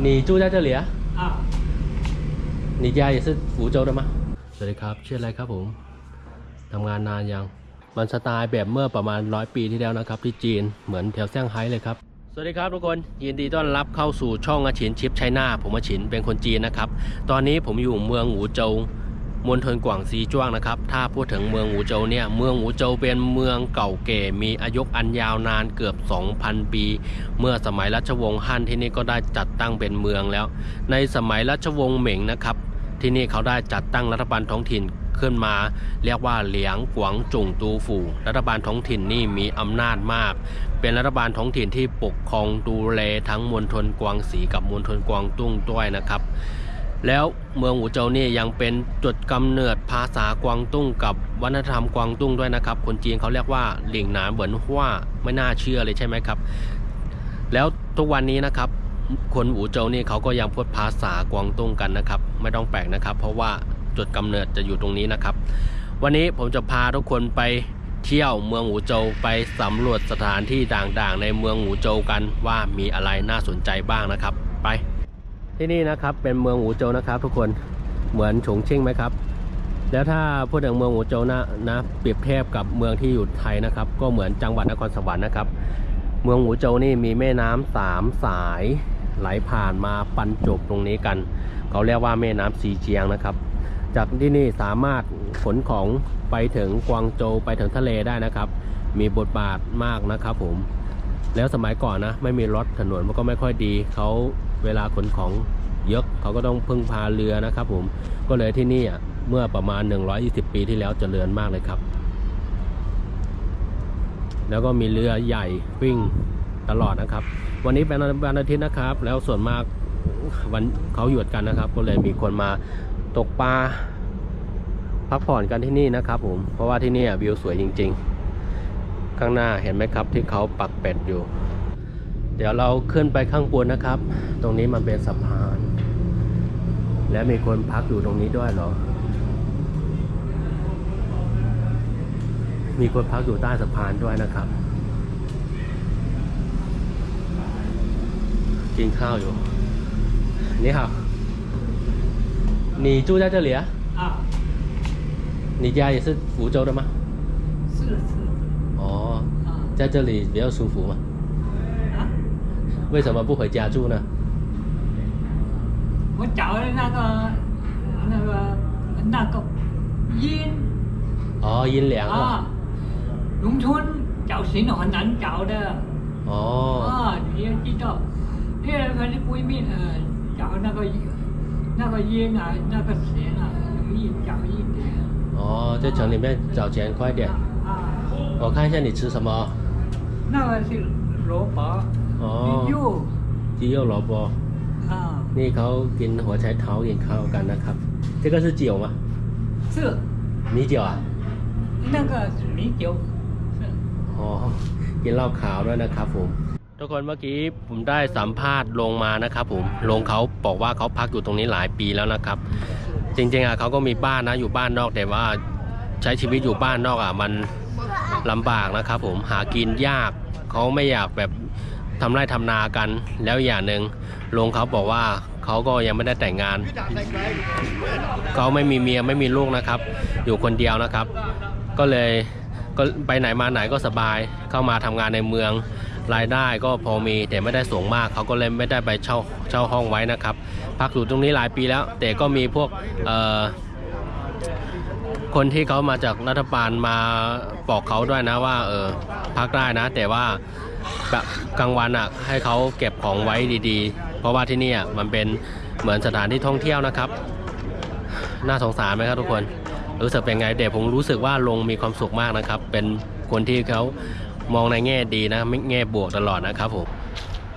你住在这里啊？啊。你家也是福州的吗？สวัสดีครับชื่ออะไรครับผมทำงานนานยัง มันสไตล์แบบเมื่อประมาณร้อยปีที่แล้วนะครับ ที่จีนเหมือนแถวเซี่ยงไฮ้เลยครับ สวัสดีครับทุกคน ยินดีต้อนรับเข้าสู่ช่องอาชินชิปไชน่าผมอาชินเป็นคนจีนนะครับ ตอนนี้ผมอยู่เมืองหูโจว มณฑลกวางซีจ้วงนะครับ ถ้าพูดถึงเมืองหูโจวเนี่ย เมืองหูโจวเป็นเมืองเก่าแก่ มีอายุอันยาวนานเกือบ 2,000 ปี เมื่อสมัยรัชวงศ์ฮั่นที่นี่ก็ได้จัดตั้งเป็นเมืองแล้ว ในสมัยรัชวงศ์เหม็งนะครับ ที่นี่เขาได้จัดตั้งรัฐบาลท้องถิ่นขึ้นมา เรียกว่าเหลียงกวางจุงตูฝูรัฐบาลท้องถิ่นนี่มีอำนาจมาก เป็นรัฐบาลท้องถิ่นที่ปกครองดูแลทั้งมณฑลกวางสีกับมณฑลกวางตุ้งด้วยนะครับ แล้วเมืองอูโจวนี่ยังเป็นจุดกำเนิดภาษากวางตุ้งกับวัฒนธรรมกวางตุ้งด้วยนะครับ คนจีนเขาเรียกว่าหลิงหนานเหวินฮว่าไม่น่าเชื่อเลยใช่ไหมครับ แล้วทุกวันนี้นะครับ คนอูโจวนี่เขาก็ยังพูดภาษากวางตุ้งกันนะครับ ไม่ต้องแปลกนะครับ เพราะว่าจุดกำเนิดจะอยู่ตรงนี้นะครับ วันนี้ผมจะพาทุกคนไปเที่ยวเมืองอูโจวไปสำรวจสถานที่ต่างๆ ในเมืองอูโจวกันว่ามีอะไรน่าสนใจบ้างนะครับ ไป ที่นี่นะครับเป็นเมืองอูโจวนะครับ ทุกคนเหมือนฉงชิ่งไหมครับ แล้วถ้าพูดถึงเมืองอูโจวนะนะเปรียบเทียบกับเมืองที่อยู่ไทยนะครับ ก็เหมือนจังหวัดนครสวรรค์นะครับ เมืองหูโจวนี่มีแม่น้ำสามสายไหลผ่านมาปันจบตรงนี้กัน เขาเรียกว่าแม่น้ำสีเจียงนะครับ จากที่นี่สามารถขนของไปถึงกวางโจวไปถึงทะเลได้นะครับ มีบทบาทมากนะครับผมแล้วสมัยก่อนนะไม่มีรถถนนมันก็ไม่ค่อยดีเขา เวลาขนของเยอะเขาก็ต้องพึ่งพาเรือนะครับ ผมก็เลยที่นี่เมื่อประมาณ 120 ปีที่แล้วเจริญมากเลยครับ แล้วก็มีเรือใหญ่วิ่งตลอดนะครับ วันนี้เป็นวันอาทิตย์นะครับ แล้วส่วนมากวันเขาหยุดกันนะครับ ก็เลยมีคนมาตกปลาพักผ่อนกันที่นี่นะครับผมเพราะว่าที่นี่วิวสวยจริง ๆ ข้างหน้าเห็นไหมครับที่เขาปักเป็ดอยู่ เดี๋ยวเราขึ้นไปข้างบนนะครับ ตรงนี้มันเป็นสะพาน และมีคนพักอยู่ตรงนี้ด้วยเหรอ มีคนพักอยู่ใต้สะพานด้วยนะครับ กินข้าวอยู่ นี่ค่ะ你住在这里啊？啊，你家也是福州的吗？是是哦，啊在这里比较舒服嘛？ 啊，为什么不回家住呢？我找的那个那个那个阴哦，阴凉啊。啊，农村找寻很难找的哦，啊，你要知道，那个的闺蜜呃找那个那个烟啊，那个钱啊，容易找一点。哦，在城里面找钱快点。啊，我看一下你吃什么？那个是萝卜， 哦鸡肉鸡肉萝卜。啊， นี่เขากินหัวไชเท้ากินข้าวกันนะครับ这个是酒吗这米酒啊那个是米酒，是 อ๋อ กินเหล้าขาวด้วยนะครับผม ทุกคนเมื่อกี้ผมได้สัมภาษณ์ลงมานะครับผม ลงเขาบอกว่าเขาพักอยู่ตรงนี้หลายปีแล้วนะครับ จริงๆอ่ะเขาก็มีบ้านนะอยู่บ้านนอกแต่ว่าใช้ชีวิตอยู่บ้านนอกอ่ะมันลำบากนะครับผม หากินยาก เขาไม่อยากแบบ ทำไร่ทำนากัน แล้วอย่างหนึ่งลุงเขาบอกว่าเขาก็ยังไม่ได้แต่งงาน เขาไม่มีเมียไม่มีลูกนะครับ อยู่คนเดียวนะครับ ก็เลยก็ไปไหนมาไหนก็สบาย เข้ามาทำงานในเมือง รายได้ก็พอมีแต่ไม่ได้สูงมาก เขาก็เลยไม่ได้ไปเช่าเช่าห้องไว้นะครับ พักอยู่ตรงนี้หลายปีแล้ว แต่ก็มีพวกเอ่อคนที่เขามาจากรัฐบาลมาบอกเขาด้วยนะว่าเออพักได้นะ แต่ว่า กลางวันอะให้เขาเก็บของไว้ดีๆ เพราะว่าที่นี่อะมันเป็นเหมือนสถานที่ท่องเที่ยวนะครับ น่าสงสารไหมครับทุกคนรู้สึกเป็นไงเด็กผมรู้สึกว่าลงมีความสุขมากนะครับ เป็นคนที่เขามองในแง่ดีนะไม่แง่บวกตลอดนะครับผม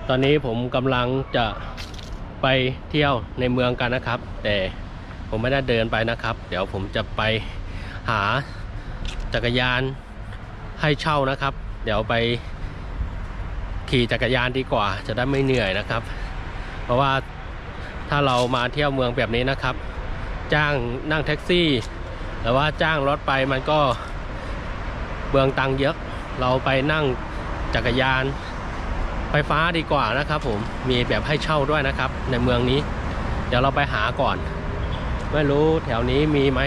ตอนนี้ผมกำลังจะไปเที่ยวในเมืองกันนะครับ แต่ผมไม่ได้เดินไปนะครับ เดี๋ยวผมจะไปหาจักรยานให้เช่านะครับ เดี๋ยวไป ขี่จักรยานดีกว่า จะได้ไม่เหนื่อยนะครับ เพราะว่าถ้าเรามาเที่ยวเมืองแบบนี้นะครับ จ้างนั่งแท็กซี่หรือว่าจ้างรถไปมันก็เบืองตังเยอะ เราไปนั่งจักรยานไฟฟ้าดีกว่านะครับ ผมมีแบบให้เช่าด้วยนะครับ ในเมืองนี้ เดี๋ยวเราไปหาก่อน ไม่รู้แถวนี้มีไหม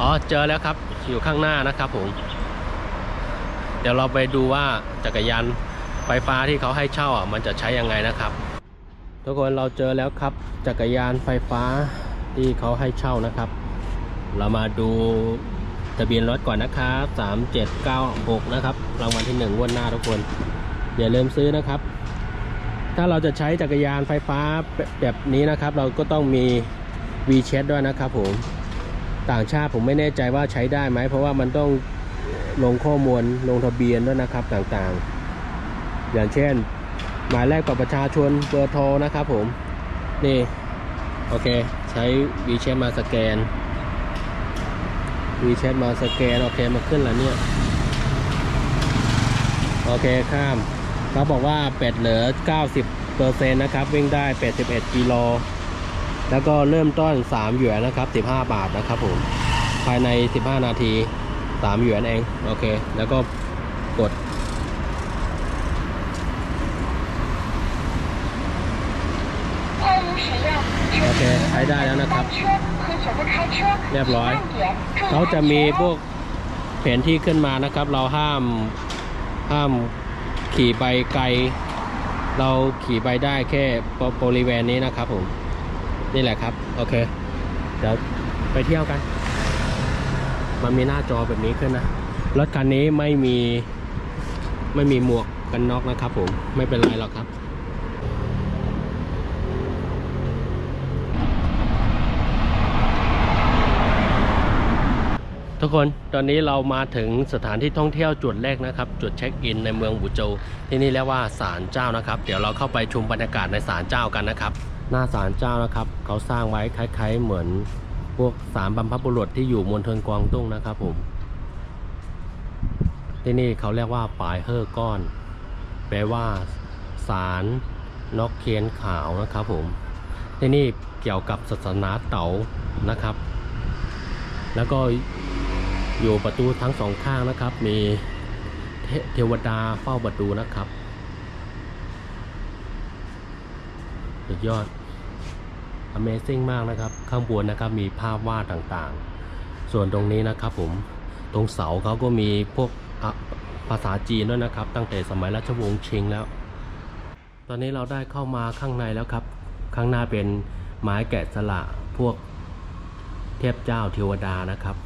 อ๋อเจอแล้วครับ อยู่ข้างหน้านะครับผม เดี๋ยวเราไปดูว่าจักรยาน ไฟฟ้าที่เขาให้เช่าอะมันจะใช้ยังไงนะครับ ทุกคนเราเจอแล้วครับ จักรยานไฟฟ้าที่เขาให้เช่านะครับ เรามาดูทะเบียนรถก่อนนะครับ3796 นะครับ รางวัลที่1งวดหน้าทุกคน อย่าลืมซื้อนะครับ ถ้าเราจะใช้จักรยานไฟฟ้าแบบนี้นะครับ เราก็ต้องมี v c h a t ด้วยนะครับผม ต่างชาติผมไม่แน่ใจว่าใช้ได้ไหม เพราะว่ามันต้องลงข้อมูลลงทะเบียนด้วยนะครับต่างๆ อย่างเช่น หมายเลขบัตรประชาชนเบอร์โทรนะครับผม นี่ โอเค ใช้ v c h a t มาสแกน v c h a t มาสแกน โอเคมาขึ้นแล้วเนี่ย โอเคข้ามเขาบอกว่าเป็ดเหลือ 90เปอร์เซ็นต์นะครับ วิ่งได้ 81กิโลแล้วก็เริ่มต้น 3 หยวนนะครับ 15 บาทนะครับผม ภายใน 15 นาที 3 หยวนเอง โอเค แล้วก็กด เคใช้ได้แล้วนะครับ เรียบร้อย เขาจะมีพวกแผนที่ขึ้นมานะครับ เราห้ามห้ามขี่ไปไกล เราขี่ไปได้แค่บริเวณนี้นะครับผม นี่แหละครับ โอเค เดี๋ยวไปเที่ยวกัน มันมีหน้าจอแบบนี้ขึ้นนะ รถคันนี้ไม่มีไม่มีหมวกกันน็อกนะครับผม ไม่เป็นไรหรอกครับ ทุกคนตอนนี้เรามาถึงสถานที่ท่องเที่ยวจุดแรกนะครับ จุดเช็คอินในเมืองบูโจที่นี่เรียกว่าศาลเจ้านะครับ เดี๋ยวเราเข้าไปชมบรรยากาศในศาลเจ้ากันนะครับ หน้าศาลเจ้านะครับ เขาสร้างไว้คล้าย ๆ เหมือนพวกสารบรรพบุรุษที่อยู่มณฑลกวางตุ้งนะครับผมที่นี่เขาเรียกว่าปลายเฮอร์ก้อน แปลว่าสารนกเคียนขาวนะครับผมที่นี่เกี่ยวกับศาสนาเต๋านะครับ แล้วก็ อยู่ประตูทั้งสองข้างนะครับ มีเทวดาเฝ้าประตูนะครับสุดยอด Amazing มากนะครับ ข้างบนนะครับมีภาพวาดต่างๆ ส่วนตรงนี้นะครับผมตรงเสาเขาก็มีพวกภาษาจีนด้วยนะครับ ตั้งแต่สมัยรัชวงศ์ชิงแล้ว ตอนนี้เราได้เข้ามาข้างในแล้วครับ ข้างหน้าเป็นไม้แกะสลักพวกเทพเจ้าเทวดานะครับ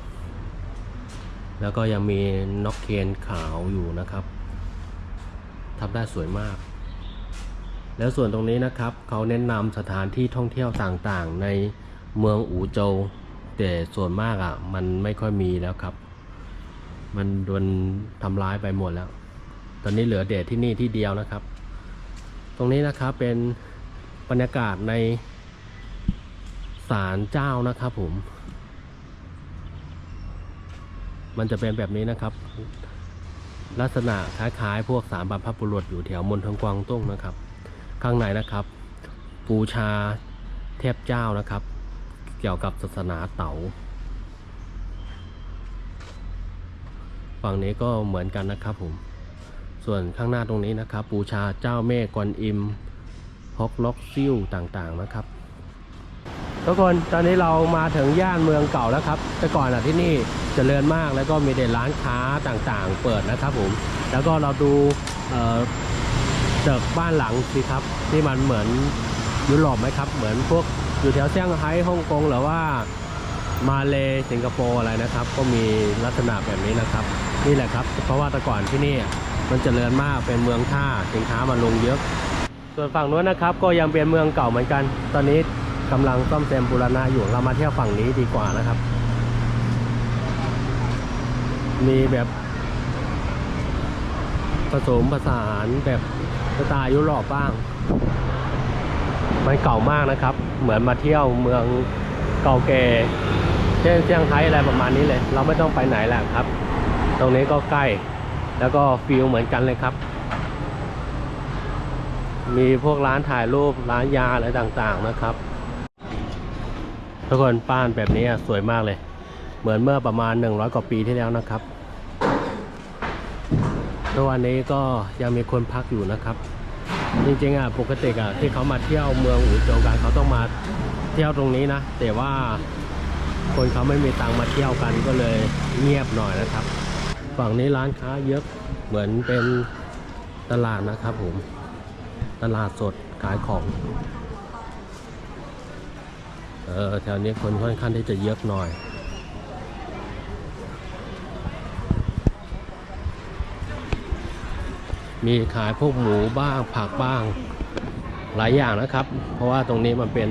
แล้วก็ยังมีน็อกเคนขาวอยู่นะครับทำได้สวยมาก แล้วส่วนตรงนี้นะครับเขาเน้นำสถานที่ท่องเที่ยวต่างๆ ในเมืองอูโจวแต่ส่วนมากอะ มันไม่ค่อยมีแล้วครับ มันโดนทำร้ายไปหมดแล้ว ตอนนี้เหลือเดทที่นี่ที่เดียวนะครับ ตรงนี้นะครับเป็นบรรยากาศในศาลเจ้านะครับผม มันจะเป็นแบบนี้นะครับ ลักษณะคล้ายๆ พวกสารบรรพบุรุษอยู่แถวมณฑลกวางตุ้งนะครับ ข้างในนะครับบูชาเทพเจ้านะครับ เกี่ยวกับศาสนาเต๋าฝั่งนี้ก็เหมือนกันนะครับผม ส่วนข้างหน้าตรงนี้นะครับบูชาเจ้าแม่กวนอิมฮอกล็อกซิ่วต่างๆนะครับ ทุกคนตอนนี้เรามาถึงย่านเมืองเก่าแล้วครับ แต่ก่อนอะที่นี่เจริญมากแล้วก็มีแต่ร้านค้าต่างๆ เปิดนะครับผม แล้วก็เราดูเอ่อตึกบ้านหลังสิครับที่มันเหมือนยุโรปไหมครับ เหมือนพวกอยู่แถวเซี่ยงไฮ้ฮ่องกงหรือว่ามาเลสิงคโปร์อะไรนะครับ ก็มีลักษณะแบบนี้นะครับ นี่แหละครับ เพราะว่าแต่ก่อนที่นี่มันเจริญมากเป็นเมืองท่าสินค้ามันลงเยอะ ส่วนฝั่งนู้นนะครับก็ยังเป็นเมืองเก่าเหมือนกัน ตอนนี้ กำลังซ่อมแซมบูรณะอยู่เรามาเที่ยวฝั่งนี้ดีกว่านะครับ มีแบบผสมผสานแบบสไตล์ยุโรปบ้างมันเก่ามากนะครับ เหมือนมาเที่ยวเมืองเก่าแก่เช่นเซี่ยงไฮ้อะไรประมาณนี้เลย เราไม่ต้องไปไหนแหละครับ ตรงนี้ก็ใกล้ แล้วก็ฟิลเหมือนกันเลยครับ มีพวกร้านถ่ายรูปร้านยาอะไรต่างๆนะครับ ทุกคนป้านแบบนี้สวยมากเลย เหมือนเมื่อประมาณ 100 กว่าปีที่แล้วนะครับทุกวันนี้ก็ยังมีคนพักอยู่นะครับ จริงๆอะปกติอะที่เขามาเที่ยวเมืองอู่โจวกันเขาต้องมาเที่ยวตรงนี้นะ แต่ว่าคนเขาไม่มีตังมาเที่ยวกันก็เลยเงียบหน่อยนะครับ ฝั่งนี้ร้านค้าเยอะเหมือนเป็นตลาดนะครับผม ตลาดสดขายของ เออแถวนี้คนค่อนข้างที่จะเยอะหน่อย มีขายพวกหมูบ้างผักบ้างหลายอย่างนะครับ เพราะว่าตรงนี้มันเป็น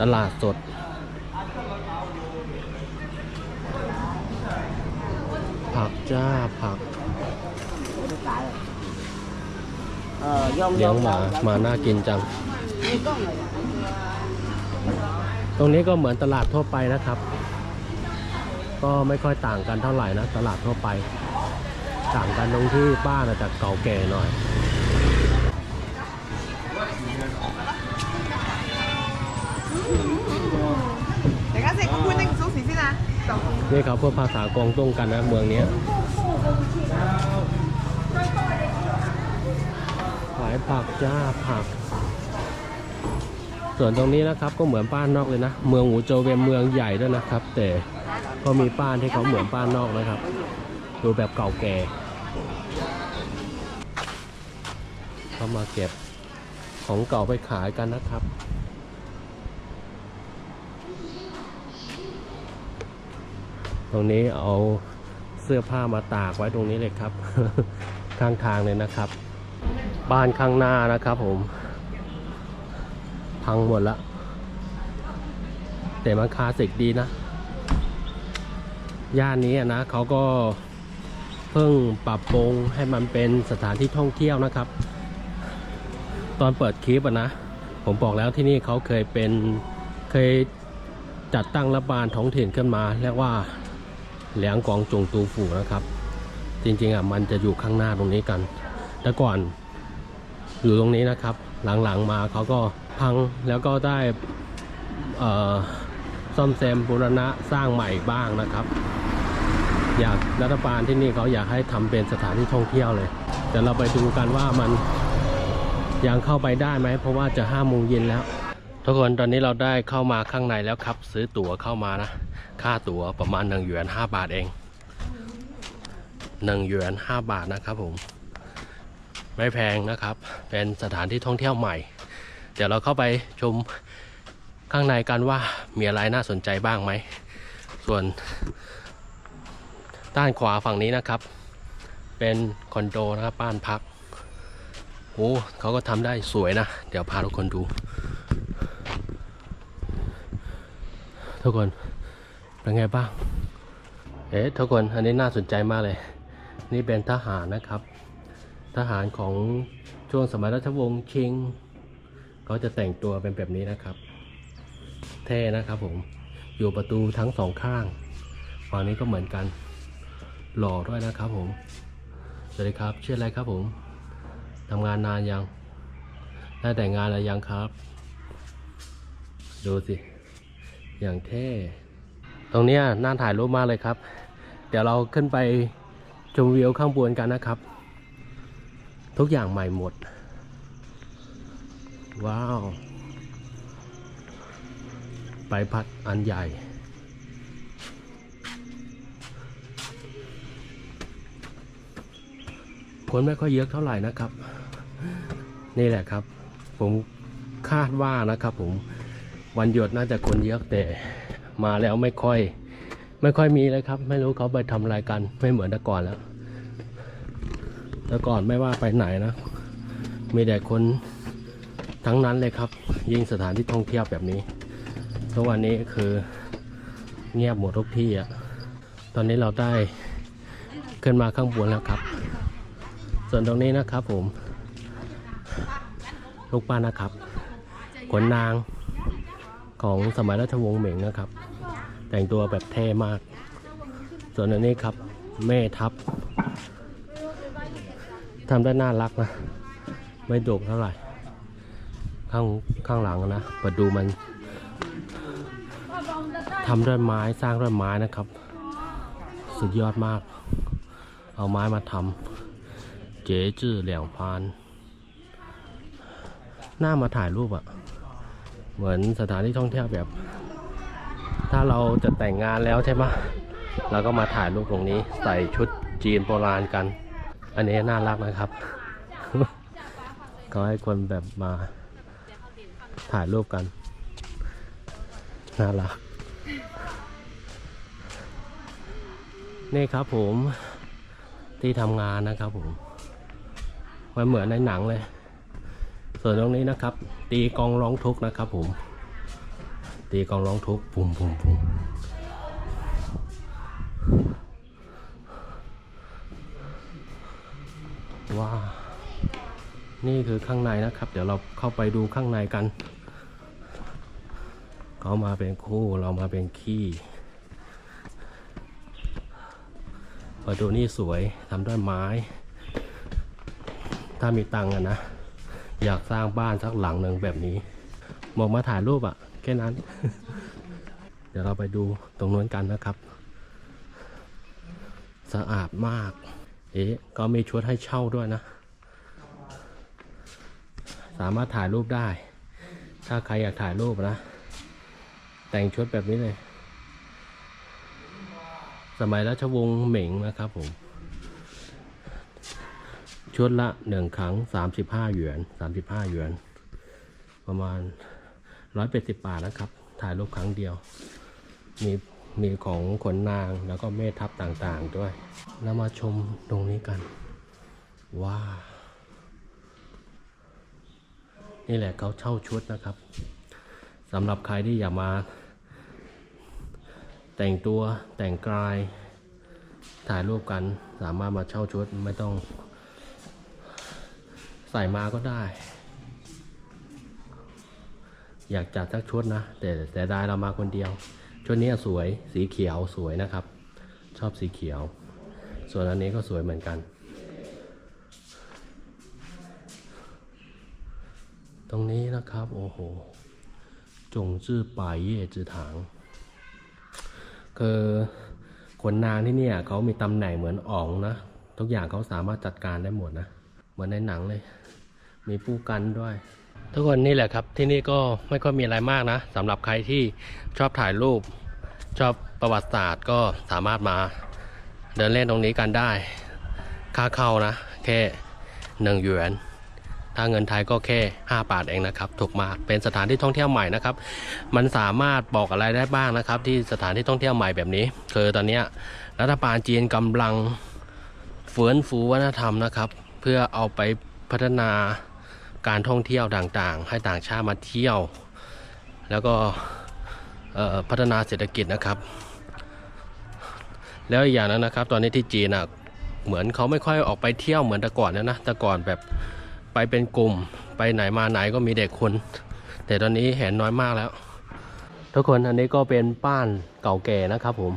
ตลาดสด ผักจ้าผัก Ờ, dông เลี้ยง dông หมา dông มาน่ากินจัง Đi con rồi. ตรงนี้ก็เหมือนตลาดทั่วไปนะครับ ก็ไม่ค่อยต่างกันเท่าไหร่นะตลาดทั่วไป ต่างกันตรงที่บ้านอาจจะเก่าแก่หน่อยนี่ครับพวกภาษากองตรงกันนะเมืองนี้ขายผักจ้าผัก ส่วนตรงนี้นะครับก็เหมือนบ้านนอกเลยนะ เมืองหูโจวเป็นเมืองใหญ่ด้วยนะครับ แต่ก็มีบ้านที่เขาเหมือนบ้านนอกนะครับ ดูแบบเก่าแก่เขามาเก็บของเก่าไปขายกันนะครับตรงนี้เอาเสื้อผ้ามาตากไว้ตรงนี้เลยครับ ข้างทางเลยนะครับ บ้านข้างหน้านะครับผม พังหมดละ แต่มันคลาสสิกดีนะ ย่านนี้นะเขาก็เพิ่งปรับปรุงให้มันเป็นสถานที่ท่องเที่ยวนะครับ ตอนเปิดคลิปนะ ผมบอกแล้วที่นี่เขาเคยเป็นเคยจัดตั้งรัฐบาลท้องถิ่นขึ้นมาเรียกว่าเหลียงกองจงตูฝูนะครับ จริงๆอะมันจะอยู่ข้างหน้าตรงนี้กัน แต่ก่อนอยู่ตรงนี้นะครับ หลังๆมาเขาก็ พังแล้วก็ได้ซ่อมแซมบูรณะสร้างใหม่บ้างนะครับ อยากรัฐบาลที่นี่เขาอยากให้ทำเป็นสถานที่ท่องเที่ยวเลยแต่เราไปดูกันว่ามันยังเข้าไปได้ไหมเพราะว่าจะห้าโมงเย็นแล้ว ทุกคนตอนนี้เราได้เข้ามาข้างในแล้วครับ ซื้อตั๋วเข้ามานะ ค่าตั๋วประมาณหนึ่งหยวนห้าบาทเองหนึ่งหยวนห้าบาทนะครับผม ไม่แพงนะครับ เป็นสถานที่ท่องเที่ยวใหม่ เดี๋ยวเราเข้าไปชมข้างในกันว่ามีอะไรน่าสนใจบ้างไหม ส่วนด้านขวาฝั่งนี้นะครับ เป็นคอนโดนะครับบ้านพักโอ้เขาก็ทำได้สวยนะ เดี๋ยวพาทุกคนดู ทุกคนเป็นไงบ้าง เอ๊ะทุกคนอันนี้น่าสนใจมากเลย นี่เป็นทหารนะครับ ทหารของช่วงสมัยรัชวงศ์ชิง เขาจะแต่งตัวเป็นแบบนี้นะครับ เท่นะครับผม อยู่ประตูทั้งสองข้างฝั่งนี้ก็เหมือนกัน หล่อด้วยนะครับผม สวัสดีครับ ชื่ออะไรครับผม ทำงานนานยัง ได้แต่งงานอะไรยังครับ ดูสิ อย่างเท่ ตรงนี้น่าถ่ายรูปมากเลยครับ เดี๋ยวเราขึ้นไปชมวิวข้างบนกันนะครับ ทุกอย่างใหม่หมด ว้าว ไปพัดอันใหญ่คนไม่ค่อยเยอะเท่าไหร่นะครับ นี่แหละครับ ผมคาดว่านะครับผมวันหยุดน่าจะคนเยอะแต่มาแล้วไม่ค่อย ไม่ค่อยมีเลยครับ ไม่รู้เขาไปทำอะไรกันไม่เหมือนแต่ก่อนแล้วแต่ก่อนไม่ว่าไปไหนนะ มีแต่คน ทั้งนั้นเลยครับ ยิ่งสถานที่ท่องเที่ยวแบบนี้ทุกวันนี้คือเงียบหมดทุกที่อะตอนนี้เราได้ขึ้นมาข้างบนแล้วครับ ส่วนตรงนี้นะครับผม ลูกป้านะครับ ขนนางของสมัยราชวงศ์เหมิงนะครับ แต่งตัวแบบเท่มาก ส่วนอันนี้ครับแม่ทัพทำได้น่ารักนะ ไม่โดกเท่าไหร่ ข้างข้างหลังนะประดูมันทำด้วยไม้สร้างด้วยไม้นะครับ สุดยอดมาก เอาไม้มาทำเจจื้อเหลียงพาน หน้ามาถ่ายรูปอะเหมือนสถานที่ท่องเที่ยวแบบ ถ้าเราจะแต่งงานแล้วใช่ไหมเราก็มาถ่ายรูปตรงนี้ ใส่ชุดจีนโบราณกัน อันนี้น่ารักนะครับเขาให้คนแบบมา ถ่ายรูปกัน น่ารัก นี่ครับผมที่ทำงานนะครับผม มันเหมือนในหนังเลย ส่วนตรงนี้นะครับ ตีกองร้องทุกข์นะครับผม ตีกองร้องทุกข์ปุ่มปุ่มปุ่มว้านี่คือข้างในนะครับ เดี๋ยวเราเข้าไปดูข้างในกัน เขามาเป็นคู่เรามาเป็นขี้ประตูนี่สวยทำด้วยไม้ ถ้ามีตังค์อะนะ อยากสร้างบ้านสักหลังหนึ่งแบบนี้บอกมาถ่ายรูปอะแค่นั้น เดี๋ยวเราไปดูตรงนู้นกันนะครับ สะอาดมาก เอ๊ะก็มีชุดให้เช่าด้วยนะ สามารถถ่ายรูปได้ ถ้าใครอยากถ่ายรูปนะ แต่งชุดแบบนี้เลย สมัยราชวงศ์เหม็งนะครับผม ชุดละหนึ่งครั้งสามสิบห้าหยวนสามสิบห้าหยวน ประมาณร้อยเป็ดสิบบาทนะครับ ถ่ายรูปครั้งเดียว มีมีของขนนางแล้วก็เมทัพต่างๆด้วยแล้วมาชมตรงนี้กัน ว้าวนี่แหละเขาเช่าชุดนะครับสำหรับใครที่อยากมา แต่งตัวแต่งกายถ่ายรูปกันสามารถมาเช่าชุดไม่ต้อง ใส่มาก็ได้ อยากจัดสักชุดนะ แต่แต่ได้เรามาคนเดียว ชุดนี้สวยสีเขียวสวยนะครับ ชอบสีเขียว ส่วนอันนี้ก็สวยเหมือนกัน ตรงนี้นะครับ โอ้โหจงจื้อป่ายเย่จื้อถาง คือขนนางที่เนี่ยเขามีตำแหน่งเหมือนอ๋องนะทุกอย่างเขาสามารถจัดการได้หมดนะเหมือนในหนังเลย มีผู้กันด้วย ทุกคนนี่แหละครับที่นี่ก็ไม่ค่อยมีอะไรมากนะสำหรับใครที่ชอบถ่ายรูป ชอบประวัติศาสตร์ก็สามารถมาเดินเล่นตรงนี้กันได้ ค่าเข้านะ แค่หนึ่งหยวน ถ้าเงินไทยก็แค่ 5 บาทเองนะครับ ถูกมากเป็นสถานที่ท่องเที่ยวใหม่นะครับ มันสามารถบอกอะไรได้บ้างนะครับ ที่สถานที่ท่องเที่ยวใหม่แบบนี้ คือตอนนี้รัฐบาลจีนกำลังฟื้นฟูวัฒนธรรมนะครับ เพื่อเอาไปพัฒนาการท่องเที่ยวต่างๆ ให้ต่างชาติมาเที่ยว แล้วก็พัฒนาเศรษฐกิจนะครับ แล้วอย่างนึงนะครับ ตอนนี้ที่จีนอะเหมือนเขาไม่ค่อยออกไปเที่ยวเหมือนแต่ก่อนแล้วนะแต่ก่อนแบบ ไปเป็นกลุ่มไปไหนมาไหนก็มีเด็กคน แต่ตอนนี้เห็นน้อยมากแล้ว ทุกคนอันนี้ก็เป็นบ้านเก่าแก่นะครับผม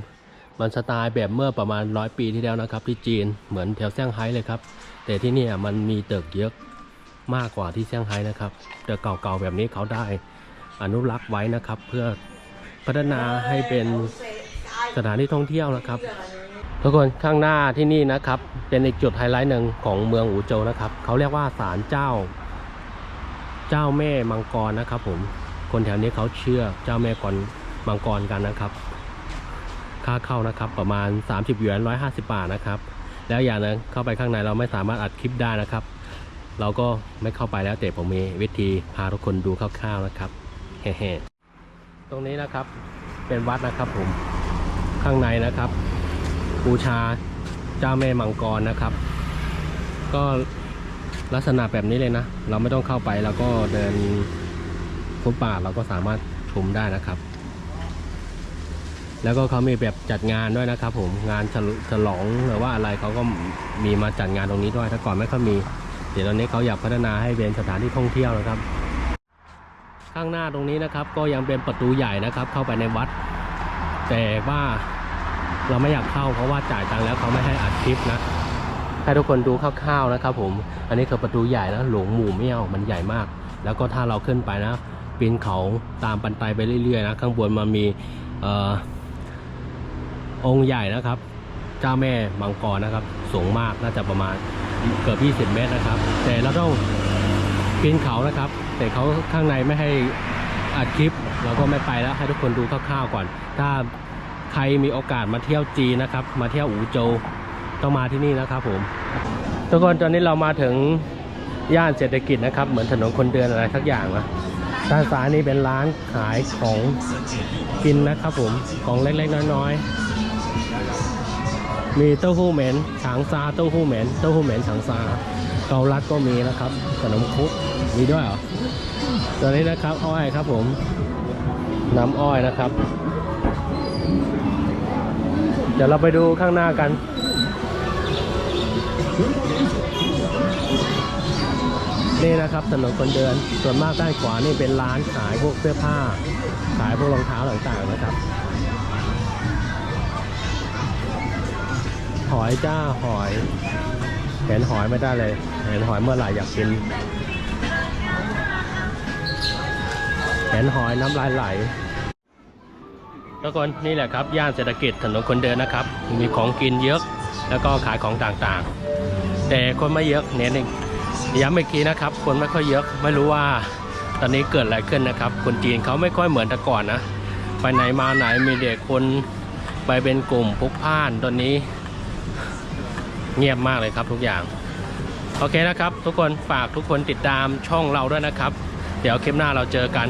มันสไตล์แบบเมื่อประมาณร้อยปีที่แล้วนะครับ ที่จีนเหมือนแถวเซี่ยงไฮ้เลยครับ แต่ที่นี่มันมีตึกเยอะมากกว่าที่เซี่ยงไฮ้นะครับตึกเก่าๆแบบนี้เขาได้อนุรักษ์ไว้นะครับ เพื่อพัฒนาให้เป็นสถานที่ท่องเที่ยวนะครับ ทุกคนข้างหน้าที่นี่นะครับ เป็นอีกจุดไฮไลท์หนึ่งของเมืองอูโจวนะครับ เขาเรียกว่าศาลเจ้า เจ้าแม่มังกรนะครับ ผมคนแถวนี้เขาเชื่อเจ้าแม่กรมังกรกันนะครับ ค่าเข้านะครับ ประมาณ 30หยวน150 บาทนะครับ แล้วอย่างนั้นเข้าไปข้างในเราไม่สามารถอัดคลิปได้นะครับ เราก็ไม่เข้าไปแล้วแต่ผมมีวิธีพาทุกคนดูคร่าวๆนะครับเฮ้ๆตรงนี้นะครับเป็นวัดนะครับผมข้างในนะครับ บูชาเจ้าแม่มังกรนะครับ ก็ลักษณะแบบนี้เลยนะ เราไม่ต้องเข้าไปแล้วก็เดินฟุตป่าทเราก็สามารถชมได้นะครับ แล้วก็เขามีแบบจัดงานด้วยนะครับ ผมงานฉลฉลองหรือว่าอะไรเขาก็มีมาจัดงานตรงนี้ด้วยถ้าก่อนไม่ค่อยมี เดี๋ยวตอนนี้เขาอยากพัฒนาให้เป็นสถานที่ท่องเที่ยวนะครับ ข้างหน้าตรงนี้นะครับ ก็ยังเป็นประตูใหญ่นะครับ เข้าไปในวัด แต่ว่า เราไม่อยากเข้าเพราะว่าจ่ายตังค์แล้วเขาไม่ให้อัดคลิปนะ ให้ทุกคนดูคร่าวๆนะครับผม อันนี้คือประตูใหญ่นะ หลวงหมู่เมี่ยวมันใหญ่มาก แล้วก็ถ้าเราขึ้นไปนะปีนเขาตามบันไดไปเรื่อยๆนะข้างบนมันมีออองค์ใหญ่นะครับ เจ้าแม่มังกรนะครับ สูงมากน่าจะประมาณเกือบ20 เมตรนะครับ แต่เราต้องปีนเขานะครับ แต่เขาข้างในไม่ให้อัดคลิปเราก็ไม่ไปแล้วให้ทุกคนดูคร่าวๆก่อน ถ้า ใครมีโอกาสมาเที่ยวจีนนะครับ มาเที่ยวอูโจต้องมาที่นี่นะครับผม ทุกคนตอนนี้เรามาถึงย่านเศรษฐกิจนะครับ เหมือนถนนคนเดินอะไรสักอย่างนะด้านซ้ายนี่เป็นร้านขายของกินนะครับผมของเล็กๆน้อยๆ มีเต้าหู้เหม็นฉางซาเต้าหู้เหม็นเต้าหู้เหม็นฉางซาเกาลัดก็มีนะครับ ขนมครุกมีด้วยเหรอตอนนี้นะครับอ้อยครับผมน้ำอ้อยนะครับ เดี๋ยวเราไปดูข้างหน้ากัน นี่นะครับถนนคนเดิน ส่วนมากด้านขวานี่เป็นร้านขายพวกเสื้อผ้า ขายพวกรองเท้าต่างๆนะครับ หอยจ้าหอย เห็นหอยไม่ได้เลย เห็นหอยเมื่อไหร่อยากกิน เห็นหอยน้ำลายไหล ทุกคนนี่แหละครับย่านเศรษฐกิจถนนคนเดินนะครับ มีของกินเยอะแล้วก็ขายของต่างๆ แต่คนไม่เยอะเน้นเองย้ำอีกทีนะครับ คนไม่ค่อยเยอะไม่รู้ว่าตอนนี้เกิดอะไรขึ้นนะครับ คนจีนเขาไม่ค่อยเหมือนแต่ก่อนนะไปไหนมาไหนมีเด็กคนไปเป็นกลุ่มพลุกพ่านตอนนี้ เงียบมากเลยครับทุกอย่าง โอเคนะครับ ทุกคนฝากทุกคนติดตามช่องเราด้วยนะครับ เดี๋ยวคลิปหน้าเราเจอกัน